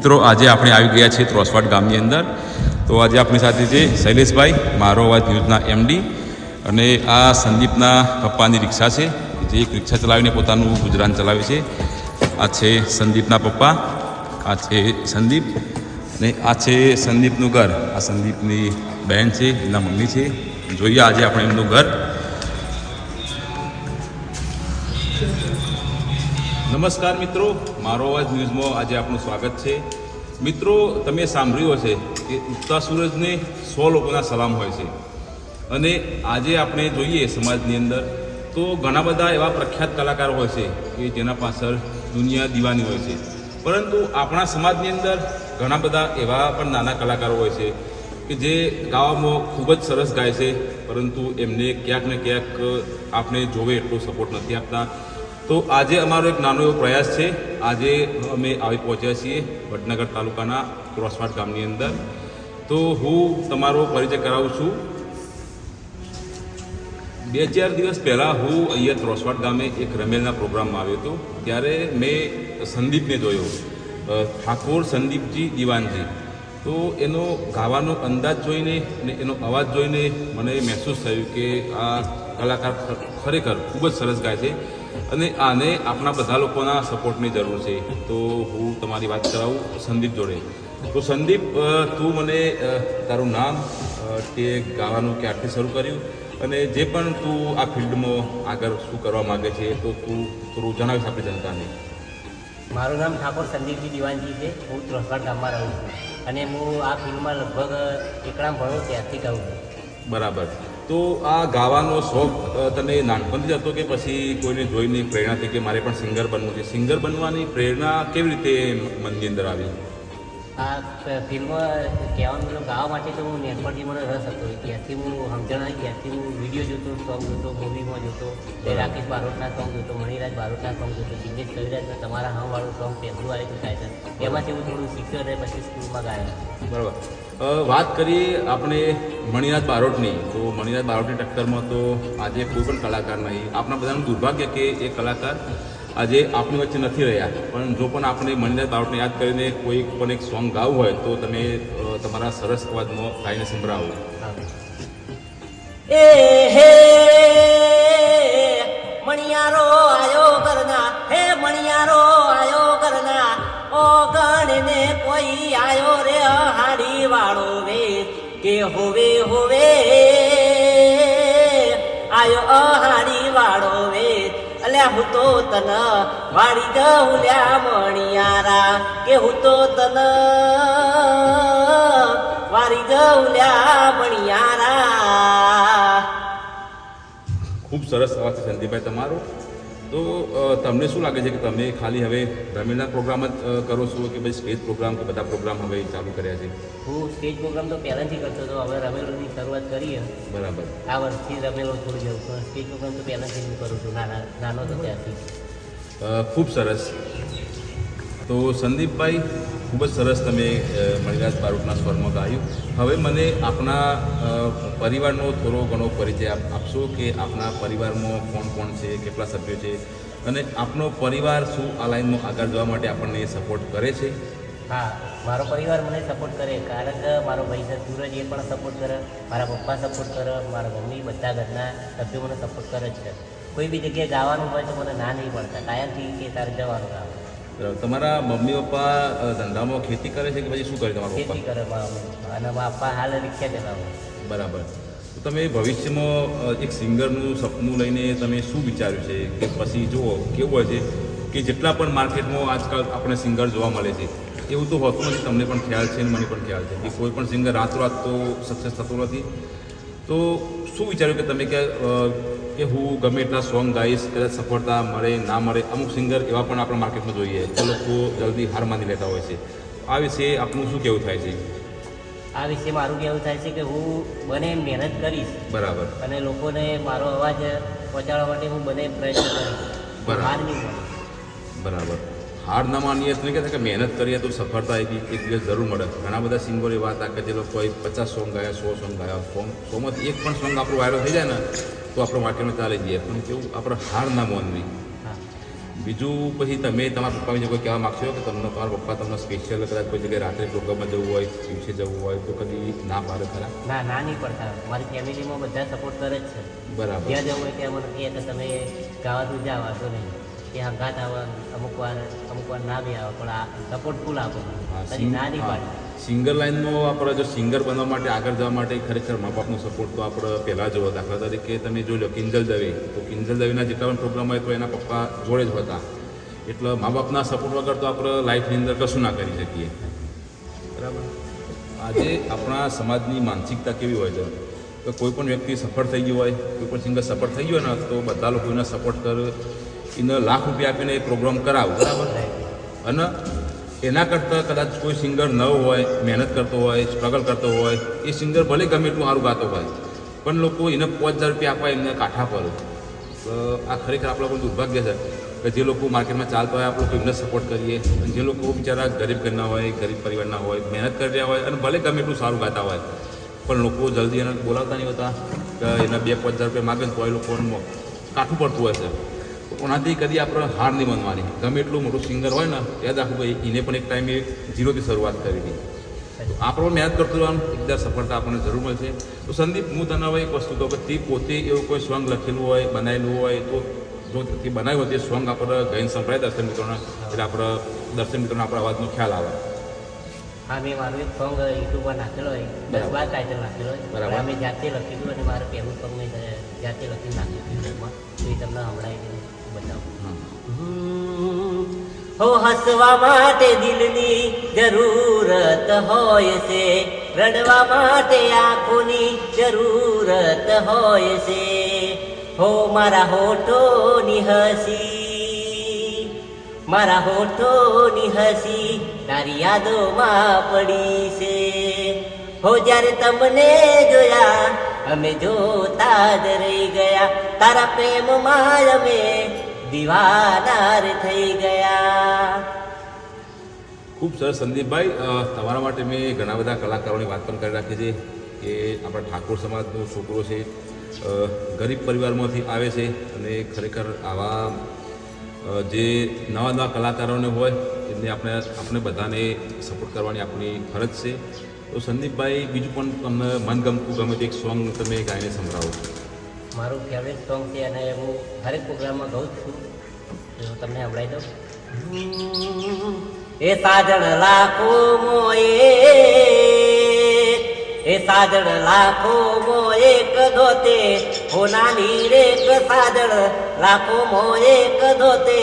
મિત્રો, આજે આપણે આવી ગયા છીએ ત્રોસવાડ ગામની અંદર. તો આજે આપણી સાથે છે શૈલેષભાઈ, મારો અવાજ ન્યૂઝના એમડી. અને આ સંદીપના પપ્પાની રિક્ષા છે, જે એક રિક્ષા ચલાવીને પોતાનું ગુજરાન ચલાવે છે. આ છે સંદીપના પપ્પા, આ છે સંદીપ અને આ છે સંદીપનું ઘર. આ સંદીપની બહેન છે, એના મમ્મી છે. જોઈએ આજે આપણે એમનું ઘર. નમસ્કાર મિત્રો, મારો અવાજ ન્યૂઝમાં આજે આપનું સ્વાગત છે. મિત્રો, તમે સાંભળ્યું હશે કે ઉગતા સૂરજને સો લોકોના સલામ હોય છે. અને આજે આપણે જોઈએ સમાજની અંદર, તો ઘણા બધા એવા પ્રખ્યાત કલાકારો હોય છે કે જેના પાછળ દુનિયા દીવાની હોય છે. પરંતુ આપણા સમાજની અંદર ઘણા બધા એવા પણ નાના કલાકારો હોય છે કે જે ગાવામાં ખૂબ જ સરસ ગાય છે, પરંતુ એમને ક્યાંક ને ક્યાંક આપણે જોવે એટલો સપોર્ટ નથી આપતા. તો આજે અમારો એક નાનો એવો પ્રયાસ છે. આજે અમે આવી પહોંચ્યા છીએ વડનગર તાલુકાના ક્રોસવાડ ગામની અંદર. તો હું તમારો પરિચય કરાવું છું. બે ચાર દિવસ પહેલાં હું અહીંયા ત્રોસવાડ ગામે એક રમેલના પ્રોગ્રામમાં આવ્યો હતો. ત્યારે મેં સંદીપને જોયો. ઠાકોર સંદીપજી દિવાનજી. તો એનો ગાવાનો અંદાજ જોઈને અને એનો અવાજ જોઈને મને મહેસૂસ થયું કે આ કલાકાર ખરેખર ખૂબ જ સરસ ગાય છે. અને આને આપણા બધા લોકોના સપોર્ટની જરૂર છે. તો હું તમારી વાત કરાવું સંદીપ જોડે. તો સંદીપ તું મને તારું નામ તે ગાવાનું ક્યારથી શરૂ કર્યું અને જે પણ તું આ ફિલ્ડમાં આગળ શું કરવા માગે છે તો તું થોડું જણાવીશ આપણી જનતાને. મારું નામ ઠાકોર સંદીપજી દિવાનજી છે. હું ત્રોસવાડ ગામમાં રહું છું. અને હું આ ફિલ્મમાં લગભગ એકડામ ભણું ત્યારથી ગાઉં છું. બરાબર. તો આ ગાવાનો શોખ તને નાનપણથી જ હતો કે પછી કોઈને જોઈને પ્રેરણા થઈ કે મારે પણ સિંગર બનવું છે? સિંગર બનવાની પ્રેરણા કેવી રીતે મનની અંદર આવી? આ ફિલ્મ કહેવાનું મતલબ ગાવા માટે તો હું નેનપણથી મને રસ હતો. ત્યાંથી હું સમજણ ત્યાંથી હું વીડિયો જોતો સોંગ જોતો મૂવીમાં જોતો રાકેશ બારોટના સોંગ જોતો મણિરાજ બારોટના સોંગ જોતો દિનેશ કવિરાજના તમારા હાવાળું સોંગ પહેલું આવ્યું છે એમાંથી હું થોડું શીખ્યો અને પછી સ્કૂલમાં ગાયો. બરાબર. વાત કરીએ આપણે મણિનાથ બારોટની. તો મણિનાથ બારોટની ટક્કરમાં તો આજે કોઈ પણ કલાકાર નહીં. આપણા બધાનું દુર્ભાગ્ય કે એ કલાકાર આજે આપણી વચ્ચે નથી રહ્યા. પણ જો પણ આપણે મણિનાથ બારોટને યાદ કરીને કોઈ પણ એક સોંગ ગાવું હોય, તો તમે તમારા સરસ અવાજમાં ગાઈને સંભળાવો. મણિયારો, આયો કરના હે, મણિયારો ગણને કોઈ આયો રે હાડી વાળો વે કે હોવે હોવે. આયો અહાડી વાળો વે અલ્યા હું તો તન વાળી દઉં લ્યા મણિયારા, કે હું તો તન વાળી દઉં લ્યા મણિયારા. ખૂબ સરસ અવાજ સંદીપભાઈ તમારો. તો તમને શું લાગે છે કે તમે ખાલી હવે રમીના પ્રોગ્રામ જ કરો છો કે ભાઈ સ્ટેજ પ્રોગ્રામ કે બધા પ્રોગ્રામ હવે ચાલુ કર્યા છે? હું સ્ટેજ પ્રોગ્રામ તો પહેલાંથી કરતો હતો. હવે રમેલોની શરૂઆત કરીએ. બરાબર. આ વર્ષથી રમેલો થોડી જવું પણ સ્ટેજ પ્રોગ્રામ તો પહેલાંથી હું કરું છું. નાના નાનો તો ત્યારથી. ખૂબ સરસ. તો સંદીપભાઈ, ખૂબ જ સરસ તમે મણિરાજ બારોટના સ્વરમાં ગાયું. હવે મને આપણા પરિવારનો થોડો ઘણો પરિચય આપશો કે આપણા પરિવારમાં કોણ કોણ છે, કેટલા સભ્યો છે? અને આપનો પરિવાર શું આ લાઈનમાં આગળ જવા માટે આપણને સપોર્ટ કરે છે? હા, મારો પરિવાર મને સપોર્ટ કરે, કારણ કે મારો ભાઈ છે સૂરજ, એ પણ સપોર્ટ કરે, મારા પપ્પા સપોર્ટ કરે, મારા મમ્મી બધા ઘરના સભ્યો મને સપોર્ટ કરે જ છે. કોઈ બી જગ્યાએ ગાવાનું હોય તો મને ના નહીં પડતા કાયમથી કે તારે જવાનું ગાવા બરાબર. તમારા મમ્મી પપ્પા ધંધામાં ખેતી કરે છે કે પછી શું કરે તમારા ખેતી પપ્પા કરે મારા મમ્મી. અને પપ્પા હાલ રિક્ષા ચલાવે બરાબર. તો તમે ભવિષ્યમાં એક સિંગરનું સપનું લઈને તમે શું વિચાર્યું છે? કે પછી જુઓ કેવું હોય છે કે જેટલા પણ માર્કેટમાં આજકાલ આપણે સિંગર જોવા મળે છે એવું તો હોતું નથી. તમને પણ ખ્યાલ છે અને મને પણ ખ્યાલ છે કે કોઈ પણ સિંગર રાતોરાત તો સક્સેસ થતો નથી. તો શું વિચાર્યું કે તમે કે કે હું ગમે એટલા સોંગ ગાઈશ કદાચ સફળતા મળે ના મળે અમુક સિંગર એવા પણ આપણે માર્કેટમાં જોઈએ જે લોકો જલ્દી હાર માની લેતા હોય છે. આ વિશે આપનું શું કહેવું થાય છે? આ વિશે મારું કહેવું થાય છે કે હું બને મહેનત કરીશ. બરાબર. અને લોકોને મારો અવાજ પહોંચાડવા માટે હું બને પ્રયત્ન કરીશ. બરાબર. હાર બરાબર. હાર ના માનીએ તો નહીં કે મહેનત કરીએ તો સફળતા એક એક દિવસ જરૂર મળે. ઘણા બધા સિંગરો એવા હતા કે જે લોકોએ પચાસ સોંગ ગાયા સો સોંગ ગાયા સોંગ સોમાંથી એક પણ સોંગ આપણું વાયરલ થઈ જાય ને તો આપણે માર્કેટમાં ચાલી જઈએ પણ કેવું આપણે હાર ના માનવી. બીજું પછી તમે તમારા પપ્પા વિશે કોઈ કહેવા માગશો કે તમને તમારા પપ્પા તમને સ્પેશિયલ કદાચ કોઈ જગ્યાએ રાત્રે પ્રોગ્રામમાં જવું હોય દિવસે જવું હોય તો કદી ના પાડે ખરા? ના ના નહીં પડતા. મારી ફેમિલીમાં બધા સપોર્ટ કરે જ છે. બરાબર. જ્યાં જવું હોય ત્યાં મને કહે કે તમે ગાવા જાવ વાંધો નહીં. ત્યાં ઘાત આવે અમુક વાર અમુક વાર ના બી આવે પણ આ સપોર્ટ ફૂલ આપો. ના નહીં. પાડે સિંગર લાઇનમાં આપણે જો સિંગર બનવા માટે આગળ જવા માટે ખરેખર મા બાપનો સપોર્ટ તો આપણે પહેલાં જોવો દાખલા તરીકે તમે જોઈ લો, કિંજલ દવે. તો કિંજલ દવેના જેટલા પણ પ્રોગ્રામ હોય તો એના પપ્પા જોડે જ હતા. એટલે મા બાપના સપોર્ટ વગર તો આપણે લાઈફની અંદર કશું ના કરી શકીએ. બરાબર? આજે આપણા સમાજની માનસિકતા કેવી હોય છે? કે કોઈ પણ વ્યક્તિ સફળ થઈ ગયો હોય, કોઈ પણ સિંગર સફળ થઈ ગયો ને, તો બધા લોકો એને સપોર્ટ કરે. એને લાખ રૂપિયા આપીને એ પ્રોગ્રામ કરાવ. બરાબર? અને એના કરતાં કદાચ કોઈ સિંગર ન હોય, મહેનત કરતો હોય સ્ટ્રગલ કરતો હોય, એ સિંગર ભલે ગમે એટલું સારું ગાતો હોય, પણ લોકો એને પાંચ હજાર રૂપિયા આપવા એમને કાંઠા પર. તો આ ખરેખર આપણા પણ દુર્ભાગ્ય છે કે જે લોકો માર્કેટમાં ચાલતા હોય, આપણે લોકો એમને સપોર્ટ કરીએ, અને જે લોકો બિચારા ગરીબ ઘરના હોય, ગરીબ પરિવારના હોય, મહેનત કરી રહ્યા હોય, અને ભલે ગમે એટલું સારું ગાતા હોય, પણ લોકો જલ્દી એને બોલાવતા નહીં હોતા કે એના બે પાંચ હજાર રૂપિયા માગે તો એ લોકોને કાઠું પડતું હોય છે. ઓનાથી કદી આપણે હાર નહીં માનવાની. ગમે એટલું મોટું સિંગર હોય ને, યાદ રાખવું ભાઈ એને પણ એક ટાઈમે ઝીરોથી શરૂઆત કરી હતી. આપણો આપણે પણ મહેનત કરતો રહેવાનું, એકદમ સફળતા આપણને જરૂર મળશે. તો સંદીપ, હું તને હવે એક વસ્તુ કહું કે તે પોતે એવું કોઈ સોંગ લખેલું હોય, બનાવેલું હોય, તો જો તે બનાવ્યું તે સોંગ આપણે ગાઈને સંભળાય દર્શન મિત્રોને, એટલે આપણે દર્શન મિત્રોને આપણા અવાજનો ખ્યાલ આવે. હા મેં મારું એક સોંગ યુટ્યુબમાં નાખેલો હોય દસ. બાર ટાઇટલ નાખેલો હોય. અમે જાતે લખેલું અને મારું પહેલું સોંગ મેં જાતે લખી નાખ્યું યુટ્યુબમાં તો એ તમને સંભળાવીને બતાવું. હો હસવા માટે દિલની જરૂરત હોય છે. રડવા માટે આંખોની જરૂરત હોય છે. હો મારા હોઠોની હસી. મારા હોઠોની હસી. તારી યાદોમાં પડી છે. હો, જ્યારે તમને જોયા, અમે જોતા જ રહી ગયા. તારા પ્રેમમાં અમે દિવાદાર થઈ ગયા. ખૂબ સરસ, સંદીપભાઈ. તમારા માટે મેં ઘણા બધા કલાકારોની વાત પણ કરી રાખી છે કે આપણા ઠાકોર સમાજનો છોકરો છે ગરીબ પરિવારમાંથી આવે છે અને ખરેખર આવા જે નવા નવા કલાકારોને હોય એમને આપણે આપણે બધાને સપોર્ટ કરવાની આપણી ફરજ છે. તો સંદીપભાઈ, બીજું પણ તમને મનગમતું, ગમે તે એક સોંગ તમે ગાઈને સંભળાવો. મારું ફેવરેટ સોંગ છે અને હું હરેક પ્રોગ્રામમાં ગાઉં છું. તો તમને સંભળાવી દઉં. એ સાજણ લાખો મોએ, એ સાજણ લાખો મો એક ધોતે હો નાની રેક સાજણ લાખો મો એક ધોતે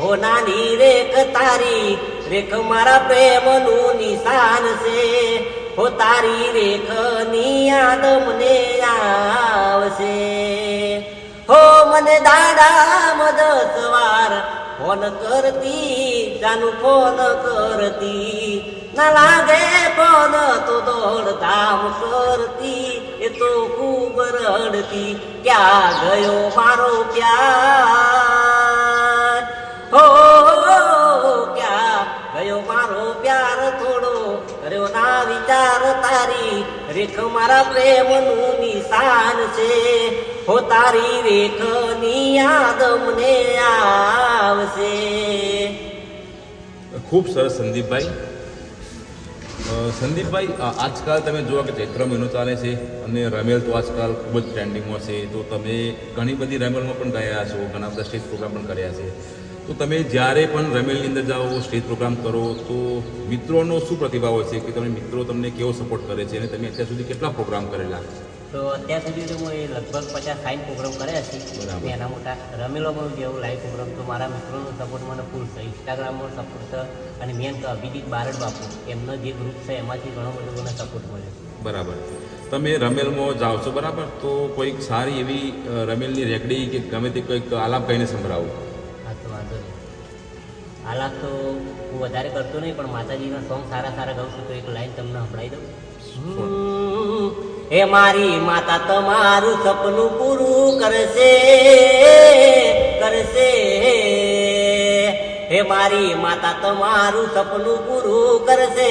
હો નાની રેક તારી, રેખ મારા પ્રેમનું નિશાન છે. હો તારી રેખની યાદ મને આવશે. હો મને દાદા મદદ વાર ફોન કરતી, જાનું ફોન કરતી. ના લાગે ફોન તો દોડધામ કરતી, એ તો ખૂબ રડતી. ક્યાં ગયો મારો પ્યાર? ના વિચાર તારી રેખ મારા પ્રેમનું નિશાન છે. હો તારી રેખની યાદ મને આવશે. ખૂબ સરસ સંદીપભાઈ. સંદીપભાઈ આજકાલ તમે જુઓ કે ચૈત્ર મહિનો ચાલે છે અને રમેલ તો આજકાલ ખૂબ જ ટ્રેન્ડિંગમાં છે. તો તમે ઘણી બધી રમેલમાં પણ ગયા છો, ઘણા બધા સ્ટેજ પ્રોગ્રામ પણ કર્યા છે. તો તમે જ્યારે પણ રમેલની અંદર જાઓ સ્ટેજ પ્રોગ્રામ કરો તો મિત્રોનો શું પ્રતિભાવ હોય છે? કે તમે મિત્રો તમને કેવો સપોર્ટ કરે છે? અને તમે અત્યાર સુધી કેટલા પ્રોગ્રામ કરેલા? તો અત્યાર સુધી તો હું એ લગભગ પચાસ સાઠ પ્રોગ્રામ કર્યા છે. નાના મોટા પણ જેવું લાઈવ પ્રોગ્રામ તો મારા મિત્રોનો સપોર્ટ મને ફૂલ છે. ઇન્સ્ટાગ્રામનો સપોર્ટ છે. અને મેન તો અભિજીત બારડ બાપુ. એમનો જે ગ્રુપ છે એમાંથી ઘણો બધો મને સપોર્ટ મળ્યો. બરાબર. તમે રમેલમાં જાઓ છો બરાબર? તો કોઈક સારી એવી રમેલની રેકડી કે ગમે તે કોઈક આલાપ કહીને સંભળાવો. હાલાત તો હું વધારે કરતો નહીં પણ માતાજીના સોંગ સારા સારા ગાઉં છું તો એક લાઈન તમને સંભળાવી દઉં. હે મારી માતા તમારું સપનું પૂરું કરશે કરશે. હે મારી માતા તમારું સપનું પૂરું કરશે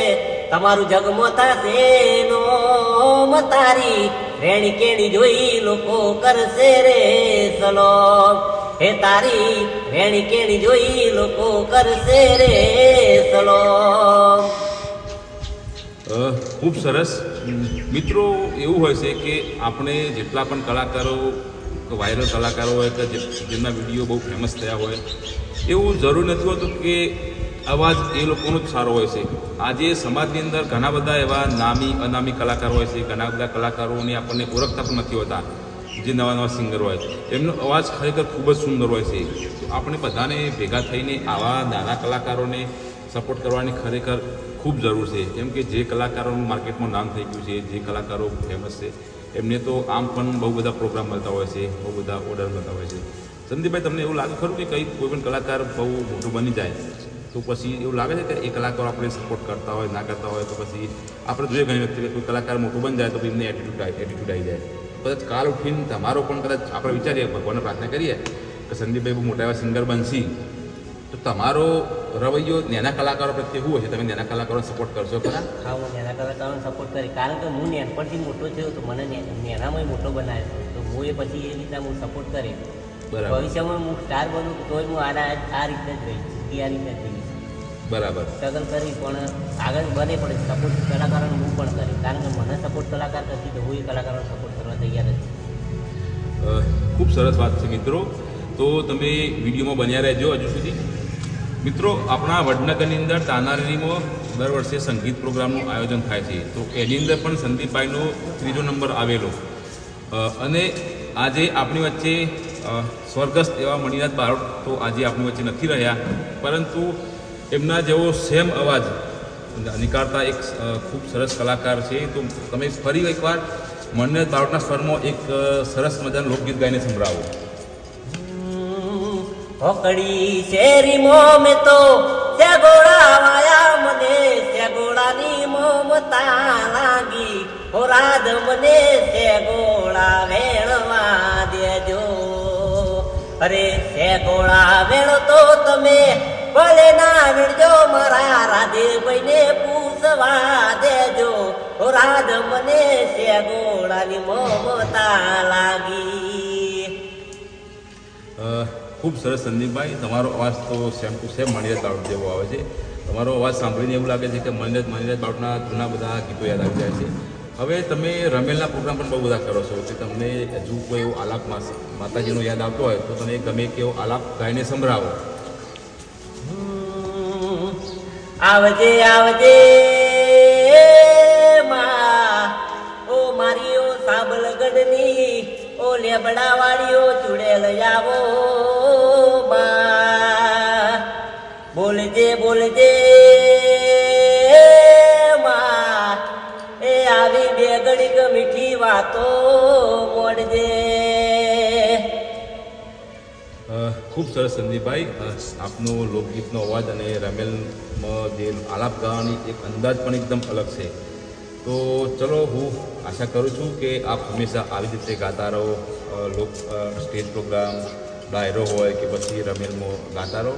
તમારું જગમો થશે નો મતારી રેણી કેણી જોઈ લોકો કરશે રે સલો હે તારી વેણી કેણી જોઈ લોકો કરશે રે સલો. ખૂબ સરસ. મિત્રો, એવું હોય છે કે આપણે જેટલા પણ કલાકારો, વાયરલ કલાકારો હોય કે જેમના વીડિયો બહુ ફેમસ થયા હોય, એવું જરૂર નથી હોતું કે અવાજ એ લોકોનો જ સારો હોય છે. આજે સમાજની અંદર ઘણા બધા એવા નામી અનામી કલાકારો હોય છે. ઘણા બધા કલાકારોની આપણને ઓળખતા પણ નથી હોતા. જે નવા નવા સિંગર હોય એમનો અવાજ ખરેખર ખૂબ જ સુંદર હોય છે. આપણે બધાને ભેગા થઈને આવા નાના કલાકારોને સપોર્ટ કરવાની ખરેખર ખૂબ જરૂર છે. કેમ કે જે કલાકારોનું માર્કેટમાં નામ થઈ ગયું છે, જે કલાકારો ફેમસ છે, એમને તો આમ પણ બહુ બધા પ્રોગ્રામ મળતા હોય છે, બહુ બધા ઓર્ડર મળતા હોય છે. સંદીપભાઈ, તમને એવું લાગે ખરું કે કંઈ કોઈ પણ કલાકાર બહુ મોટું બની જાય? તો પછી એવું લાગે છે કે એ કલાકારો આપણે સપોર્ટ કરતા હોય, ના કરતા હોય, તો પછી આપણે જોઈએ ઘણી વ્યક્તિ કે કોઈ કલાકાર મોટું બની જાય તો એમને એટીટ્યુડ એટીટ્યુડ આવી જાય. કદાચ કાલ ઉઠીને તમારો પણ કદાચ આપણે વિચારીએ ભગવાનને પ્રાર્થના કરીએ કે સંદીપભાઈ બહુ મોટા એવા સિંગર બનશી. તો તમારો રવૈયો નાના કલાકારો પ્રત્યે શું હશે? તમે નાના કલાકારો સપોર્ટ કરશો ખરા? હા હું નેના કલાકારોને સપોર્ટ કરી કારણ કે હું નાનપણથી મોટો થયો તો મને ને- નેનામાંય મોટો બનાવ્યો. તો હું એ પછી એ રીતના હું સપોર્ટ કરી ભવિષ્યમાં હું સ્ટાર બનું તોય હું આના આ રીતે જ રહીશ. આ રીતે જ રહીશ. બરાબર. સ્ટ્રગલ કરી પણ આગળ બને પડે સપોર્ટ કલાકારોને હું પણ કરી કારણ કે મને સપોર્ટ કલાકાર નથી તો હું એ કલાકારોને સપોર્ટ કરવા તૈયાર જ ખૂબ સરસ વાત છે મિત્રો. તો તમે વિડીયોમાં બન્યા રહેજો હજુ સુધી. મિત્રો આપણા વડનગરની અંદર તાનારીમાં દર વર્ષે સંગીત પ્રોગ્રામનું આયોજન થાય છે. તો એની અંદર પણ સંદીપભાઈનો ત્રીજો નંબર આવેલો. અને આજે આપણી વચ્ચે સ્વર્ગસ્થ એવા મણિનાથ બારોટ તો આજે આપણી વચ્ચે નથી રહ્યા. પરંતુ એમના જેવો સેમ અવાજ. નીકાળતા એક ખૂબ સરસ કલાકાર છે. તો તમે ફરી એકવાર મને બાળકના સ્વરમાં એક સરસ મજાનું લોકગીત ગાઈને સંભળાવો. હોકડી શેરી મોમે તો સેગોડા વાયા મને સેગોડાની મોમતા લાગી. હો રાધ મને સેગોડા વેળવા દેજો. અરે જગોળા વેળો તો તમે ભલે ના વેણજો મારા રાધે ભાઈને પૂછવા દેજો. રાધ, મને સેગોડાની મમતા લાગી. ખૂબ સરસ સંદીપભાઈ, તમારો અવાજ તો same to same Maniraj Barot જેવો આવે છે. તમારો અવાજ સાંભળીને એવું લાગે છે કે મણિરાજ મણિરાજ બારોટના જૂના બધા ગીતો યાદ આવી જાય છે. હવે તમે રમેલના પ્રોગ્રામ પણ બહુ બધા કરો છો કે તમને હજુ કોઈ એવો આલાપ માતાજીનો યાદ આવતો હોય, તો તમે ગમે કે એવો આલાપ ગાઈને સંભળાવો. આવજે આવજે માં. ઓ મારી ઓ સાબલગઢની, ઓ લેબડા વાળીઓ ચુડેલ આવો માં. બોલજે બોલજે માં. એ આવી બે ઘડીક મીઠી વાતો મોડજે. ખૂબ સરસ સંદીપભાઈ આપનો લોકગીતનો અવાજ અને રમેલમાં જે આલાપ ગાવાની એક અંદાજ પણ એકદમ અલગ છે. તો ચલો હું આશા કરું છું કે આપ હંમેશા આવી રીતે ગાતા રહો લોક સ્ટેજ પ્રોગ્રામ ડાયરો હોય કે પછી રમેલમાં ગાતા રહો.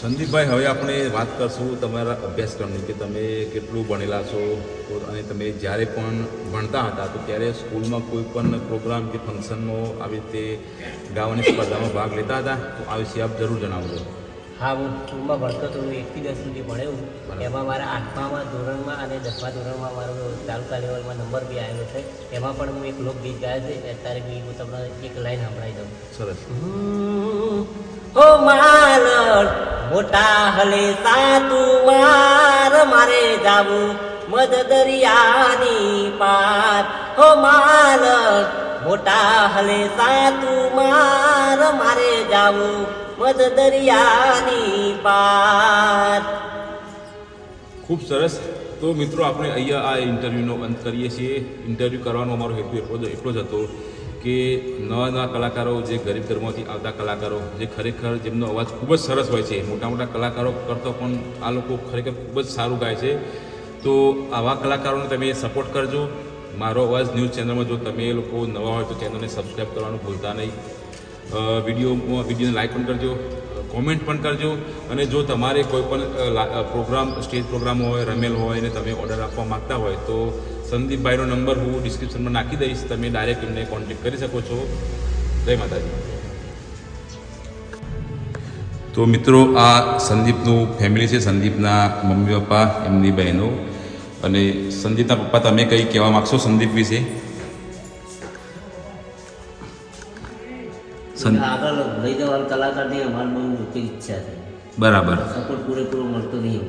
સંદીપભાઈ, હવે આપણે વાત કરશું તમારા અભ્યાસક્રમની કે તમે કેટલું ભણેલા છો? તો અને તમે જ્યારે પણ ભણતા હતા તો ત્યારે સ્કૂલમાં કોઈ પણ પ્રોગ્રામ કે ફંક્શનમાં આવી રીતે ગાવાની સ્પર્ધામાં ભાગ લેતા હતા? તો આ વિશે આપ જરૂર જણાવજો. હા હું સ્કૂલમાં ભણતો હતો હું એકથી દસ સુધી ભણ્યું. એમાં મારા આઠમામાં ધોરણમાં અને દસમા ધોરણમાં મારો તાલુકા લેવલમાં નંબર બી આવ્યો છે. એમાં પણ હું એક લોકગીત ગાયો છે અત્યારે બી હું તમને એક લાઈન સંભળાવી દઉં. સરસ. ઓ માલણ મોટા હલે સાતું માર મારે જાવું મધ દરિયાની પાર. હો માલ મોટા હલે સાતું માર. મારે જાવું મધ દરિયાની પાર. ખૂબ સરસ. તો મિત્રો, આપણે અહીંયા આ ઇન્ટરવ્યૂનો અંત કરીએ છીએ. ઇન્ટરવ્યૂ કરવાનો અમારો હેતુ એટલો જ એટલો જ હતો કે નવા નવા કલાકારો, જે ગરીબ ઘરમાંથી આવતા કલાકારો, જે ખરેખર જેમનો અવાજ ખૂબ જ સરસ હોય છે. મોટા મોટા કલાકારો કરતો પણ આ લોકો ખરેખર ખૂબ જ સારું ગાય છે. તો આવા કલાકારોને તમે સપોર્ટ કરજો. મારો અવાજ ન્યૂઝ ચેનલમાં જો તમે લોકો નવા હોય તો ચેનલને સબસ્ક્રાઈબ કરવાનું ભૂલતા નહીં. વિડીયોમાં વિડીયોને લાઇક પણ કરજો. કોમેન્ટ પણ કરજો. અને જો તમારે કોઈ પણ પ્રોગ્રામ સ્ટેજ પ્રોગ્રામ હોય, રમેલ હોય અને તમે ઓર્ડર આપવા માગતા હોય તો સંદીપભાઈનો નંબર હું ડિસ્ક્રિપ્શનમાં નાખી દઈશ. તમે ડાયરેક્ટ એમને કોન્ટેક્ટ કરી શકો છો. જય માતાજી. તો મિત્રો, આ સંદીપનું ફેમિલી છે. સંદીપના મમ્મી પપ્પા, એમની બહેનો. અને સંદીપના પપ્પા તમે કંઈ કહેવા માગશો સંદીપ વિશે? આગળ લઈ જવાનું કલાકારની અમારી બહુ ઈચ્છા છે. બરાબર. સપોર્ટ પૂરેપૂરો મળતો નહીં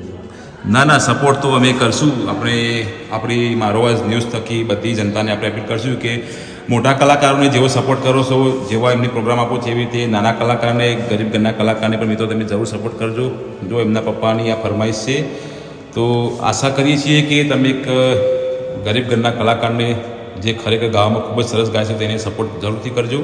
ના ના સપોર્ટ તો અમે કરશું. આપણે આપણી મારો આ ન્યૂઝ થકી બધી જનતાને આપણે અપીલ કરશું કે મોટા કલાકારોને જેવો સપોર્ટ કરો છો જેવા એમની પ્રોગ્રામ આપો છો એવી રીતે નાના કલાકારને ગરીબ ઘરના કલાકારને પણ મિત્રો તમે જરૂર સપોર્ટ કરજો. જો એમના પપ્પાની આ ફરમાઈશ છે તો આશા કરીએ છીએ કે તમે એક ગરીબ ઘરના કલાકારને જે ખરેખર ગાવામાં ખૂબ જ સરસ ગાય છે તેને સપોર્ટ જરૂરથી કરજો.